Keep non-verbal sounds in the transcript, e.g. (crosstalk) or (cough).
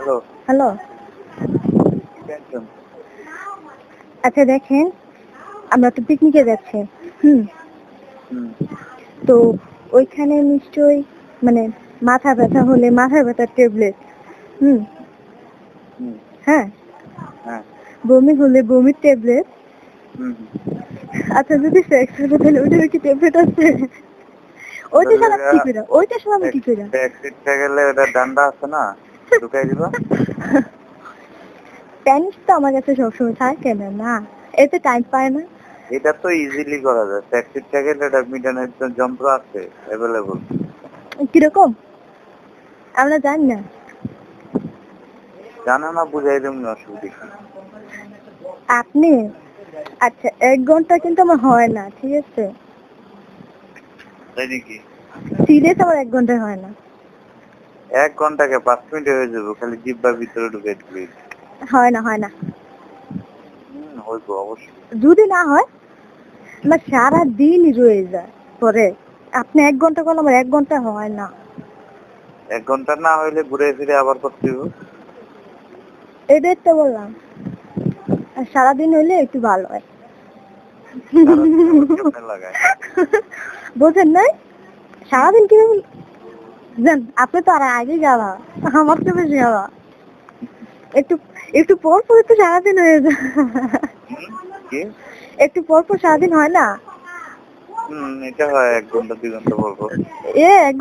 Hello. Hello. আচ্ছা দেখেন আমরা তো পিকনিকে যাচ্ছি হুম। তো ওইখানে নিশ্চয়ই মানে মাথা ব্যথা হলে মাথা ব্যথার ট্যাবলেট হুম। হ্যাঁ। হ্যাঁ। বমি হলে বমির ট্যাবলেট। হুম। আচ্ছা যদি সেক্স হলে তাহলে ওইটার কি ট্যাবলেট আছে? ওইটা সালাম কি করে? ওইটা সালাম কি করে? ট্যাক্সিতে গেলে ওটা ডান্ডা আছে না? ঢুকাই দিবা প্যানিস (laughs) তো আমার কাছে সবসময় থাকে না না। এতে টাইম পায় না। এটা তো ইজিলি করা যায়। ট্যাক্সিতে গেলে এটা মিটানোর যন্ত্র আছে অ্যাভেলেবল কীরকম? আমরা জানি না। জানা না বুঝাই দেব না অসুবিধা আপনি? আচ্ছা এক ঘণ্টা কিন্তু আমার হয় না ঠিক আছে? তাই নাকি? সিরিয়াস আমার এক ঘন্টায় হয় না। এক ঘন্টাকে পাঁচ মিনিট হয়ে যাবে খালি জিব্বার ভিতরে ঢুকে দিবি হয় না হয় না। হইব অবশ্যই। যদি না হয় আমার সারা দিনই রয়ে যায়। পরে আপনি এক ঘণ্টা করলে আমার এক ঘণ্টা হয় না। এক ঘণ্টা না হইলে ঘুরে ফিরে আবার করতে হবে এটাই তো বললাম। আর সারাদিন হইলে একটু ভালো হয়। বোঝেন নাই সারাদিন কীভাবে জান আপনি তো আর আগে যাওয়া আমার তো বেশি যাওয়া একটু একটু পর পর তো সারাদিন হয়ে যায়। একটু পর পর সারাদিন হয় না? হুম এটা হয় এক ঘণ্টা দুই ঘণ্টা বলব এ এক